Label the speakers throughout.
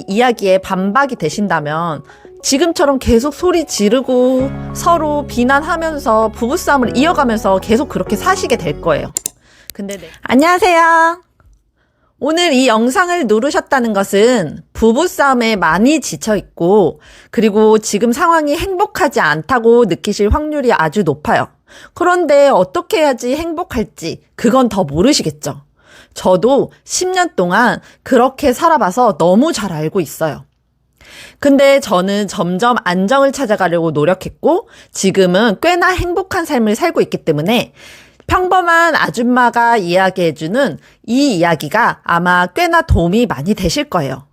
Speaker 1: 이 이야기에 반박이 되신다면 지금처럼 계속 소리 지르고 서로 비난하면서 부부싸움을 이어가면서 계속 그렇게 사시게 될 거예요. 근데 네. 안녕하세요. 오늘 이 영상을 누르셨다는 것은 부부싸움에 많이 지쳐있고, 그리고 지금 상황이 행복하지 않다고 느끼실 확률이 아주 높아요. 그런데 어떻게 해야지 행복할지, 그건 더 모르시겠죠. 저도 10년 동안 그렇게 살아봐서 너무 잘 알고 있어요. 근데 저는 점점 안정을 찾아가려고 노력했고, 지금은 꽤나 행복한 삶을 살고 있기 때문에 평범한 아줌마가 이야기해주는 이 이야기가 아마 꽤나 도움이 많이 되실 거예요.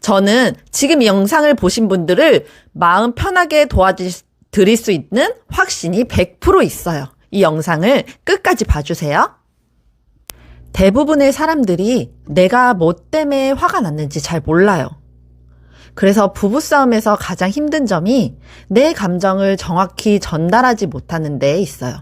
Speaker 1: 저는 지금 이 영상을 보신 분들을 마음 편하게 도와드릴 수 있는 확신이 100% 있어요. 이 영상을 끝까지 봐주세요. 대부분의 사람들이 내가 뭐 때문에 화가 났는지 잘 몰라요. 그래서 부부싸움에서 가장 힘든 점이 내 감정을 정확히 전달하지 못하는 데 있어요.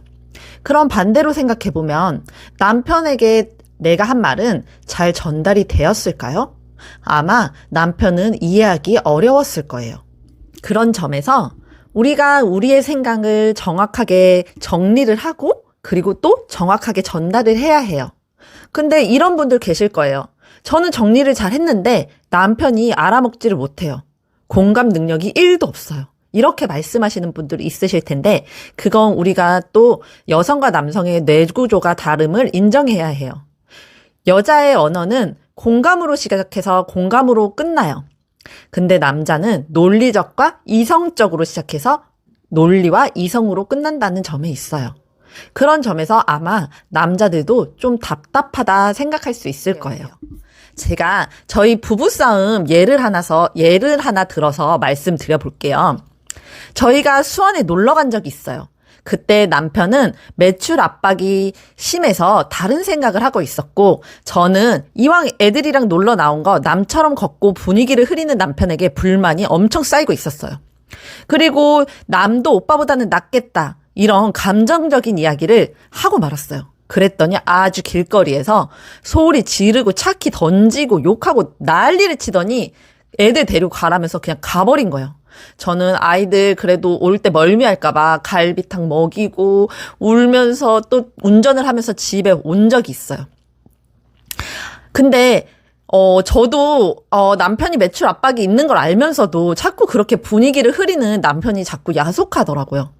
Speaker 1: 그럼 반대로 생각해보면 남편에게 내가 한 말은 잘 전달이 되었을까요? 아마 남편은 이해하기 어려웠을 거예요. 그런 점에서 우리가 우리의 생각을 정확하게 정리를 하고 그리고 또 정확하게 전달을 해야 해요. 근데 이런 분들 계실 거예요. 저는 정리를 잘 했는데 남편이 알아먹지를 못해요. 공감 능력이 1도 없어요. 이렇게 말씀하시는 분들이 있으실 텐데, 그건 우리가 또 여성과 남성의 뇌구조가 다름을 인정해야 해요. 여자의 언어는 공감으로 시작해서 공감으로 끝나요. 근데 남자는 논리적과 이성적으로 시작해서 논리와 이성으로 끝난다는 점에 있어요. 그런 점에서 아마 남자들도 좀 답답하다 생각할 수 있을 거예요. 제가 저희 부부싸움 예를 하나서, 예를 하나 들어서 말씀드려 볼게요. 저희가 수원에 놀러 간 적이 있어요. 그때 남편은 매출 압박이 심해서 다른 생각을 하고 있었고, 저는 이왕 애들이랑 놀러 나온 거 남처럼 걷고 분위기를 흐리는 남편에게 불만이 엄청 쌓이고 있었어요. 그리고 남도 오빠보다는 낫겠다. 이런 감정적인 이야기를 하고 말았어요. 그랬더니 아주 길거리에서 소리 지르고 차키 던지고 욕하고 난리를 치더니 애들 데리고 가라면서 그냥 가버린 거예요. 저는 아이들 그래도 올 때 멀미할까봐 갈비탕 먹이고 울면서 또 운전을 하면서 집에 온 적이 있어요. 근데 어, 저도, 어, 남편이 매출 압박이 있는 걸 알면서도 자꾸 그렇게 분위기를 흐리는 남편이 자꾸 야속하더라고요.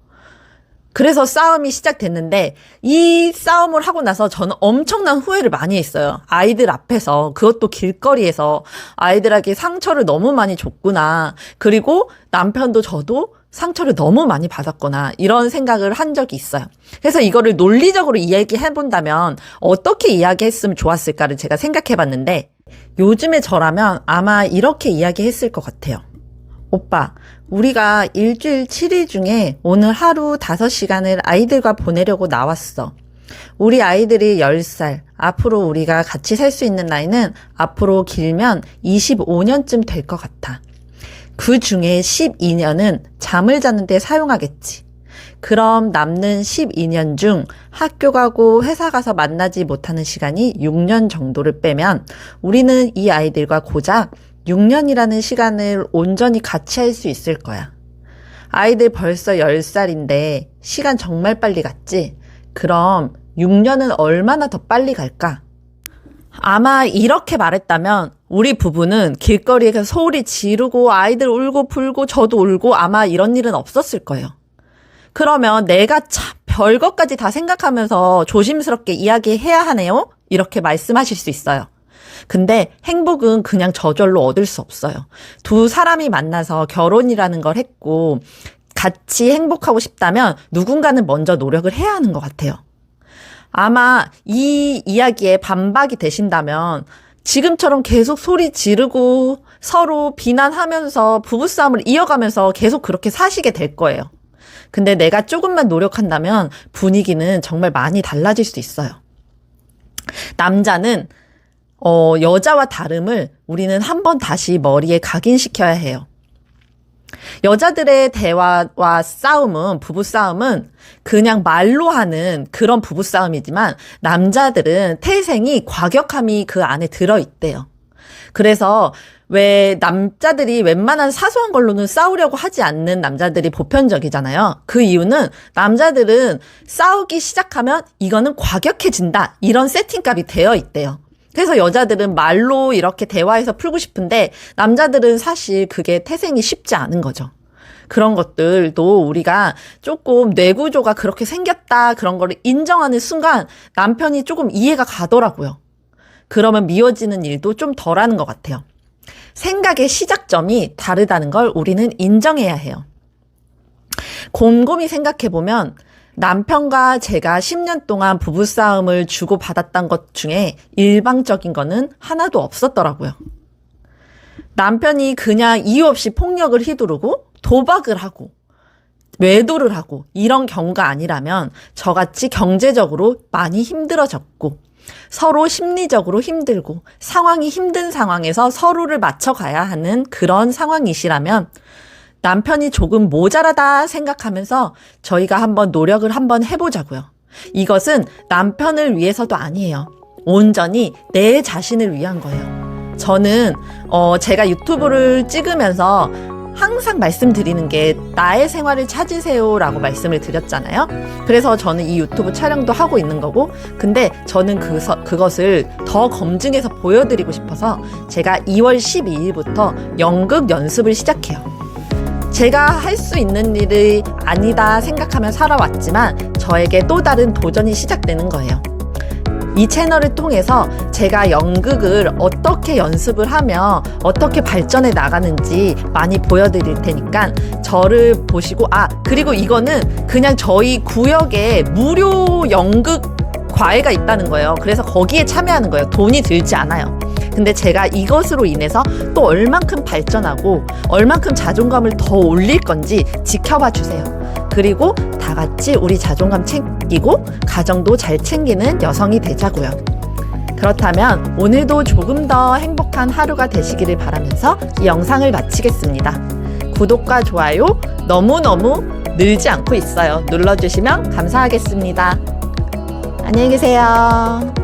Speaker 1: 그래서 싸움이 시작됐는데 이 싸움을 하고 나서 저는 엄청난 후회를 많이 했어요. 아이들 앞에서 그것도 길거리에서 아이들에게 상처를 너무 많이 줬구나. 그리고 남편도 저도 상처를 너무 많이 받았거나 이런 생각을 한 적이 있어요. 그래서 이거를 논리적으로 이야기해 본다면 어떻게 이야기했으면 좋았을까를 제가 생각해 봤는데 요즘에 저라면 아마 이렇게 이야기했을 것 같아요. 오빠, 우리가 일주일 7일 중에 오늘 하루 5시간을 아이들과 보내려고 나왔어. 우리 아이들이 10살, 앞으로 우리가 같이 살 수 있는 나이는 앞으로 길면 25년쯤 될 것 같아. 그 중에 12년은 잠을 자는데 사용하겠지. 그럼 남는 12년 중 학교 가고 회사 가서 만나지 못하는 시간이 6년 정도를 빼면 우리는 이 아이들과 고작 6년이라는 시간을 온전히 같이 할 수 있을 거야. 아이들 벌써 10살인데 시간 정말 빨리 갔지? 그럼 6년은 얼마나 더 빨리 갈까? 아마 이렇게 말했다면 우리 부부는 길거리에서 소리 지르고 아이들 울고 불고 저도 울고 아마 이런 일은 없었을 거예요. 그러면 내가 참 별것까지 다 생각하면서 조심스럽게 이야기해야 하네요? 이렇게 말씀하실 수 있어요. 근데 행복은 그냥 저절로 얻을 수 없어요. 두 사람이 만나서 결혼이라는 걸 했고 같이 행복하고 싶다면 누군가는 먼저 노력을 해야 하는 것 같아요. 아마 이 이야기에 반박이 되신다면 지금처럼 계속 소리 지르고 서로 비난하면서 부부싸움을 이어가면서 계속 그렇게 사시게 될 거예요. 근데 내가 조금만 노력한다면 분위기는 정말 많이 달라질 수 있어요. 남자는 어, 여자와 다름을 우리는 한 번 다시 머리에 각인시켜야 해요. 여자들의 대화와 싸움은, 부부싸움은 그냥 말로 하는 그런 부부싸움이지만 남자들은 태생이 과격함이 그 안에 들어있대요. 그래서 왜 남자들이 웬만한 사소한 걸로는 싸우려고 하지 않는 남자들이 보편적이잖아요. 그 이유는 남자들은 싸우기 시작하면 이거는 과격해진다. 이런 세팅값이 되어 있대요. 그래서 여자들은 말로 이렇게 대화해서 풀고 싶은데 남자들은 사실 그게 태생이 쉽지 않은 거죠. 그런 것들도 우리가 조금 뇌구조가 그렇게 생겼다 그런 거를 인정하는 순간 남편이 조금 이해가 가더라고요. 그러면 미워지는 일도 좀 덜하는 것 같아요. 생각의 시작점이 다르다는 걸 우리는 인정해야 해요. 곰곰이 생각해보면 남편과 제가 10년 동안 부부싸움을 주고받았던 것 중에 일방적인 거는 하나도 없었더라고요. 남편이 그냥 이유 없이 폭력을 휘두르고 도박을 하고 외도를 하고 이런 경우가 아니라면 저같이 경제적으로 많이 힘들어졌고 서로 심리적으로 힘들고 상황이 힘든 상황에서 서로를 맞춰가야 하는 그런 상황이시라면 남편이 조금 모자라다 생각하면서 저희가 한번 노력을 한번 해보자고요. 이것은 남편을 위해서도 아니에요. 온전히 내 자신을 위한 거예요. 저는 어 제가 유튜브를 찍으면서 항상 말씀드리는 게 나의 생활을 찾으세요라고 말씀을 드렸잖아요. 그래서 저는 이 유튜브 촬영도 하고 있는 거고, 근데 저는 그, 그것을 더 검증해서 보여드리고 싶어서 제가 2월 12일부터 연극 연습을 시작해요. 제가 할 수 있는 일이 아니다 생각하며 살아왔지만 저에게 또 다른 도전이 시작되는 거예요. 이 채널을 통해서 제가 연극을 어떻게 연습을 하며 어떻게 발전해 나가는지 많이 보여드릴 테니까 저를 보시고 아 그리고 이거는 그냥 저희 구역에 무료 연극 과외가 있다는 거예요. 그래서 거기에 참여하는 거예요. 돈이 들지 않아요. 근데 제가 이것으로 인해서 또 얼만큼 발전하고 얼만큼 자존감을 더 올릴 건지 지켜봐 주세요. 그리고 다 같이 우리 자존감 챙기고 가정도 잘 챙기는 여성이 되자고요. 그렇다면 오늘도 조금 더 행복한 하루가 되시기를 바라면서 이 영상을 마치겠습니다. 구독과 좋아요 너무너무 늘지 않고 있어요. 눌러주시면 감사하겠습니다. 안녕히 계세요.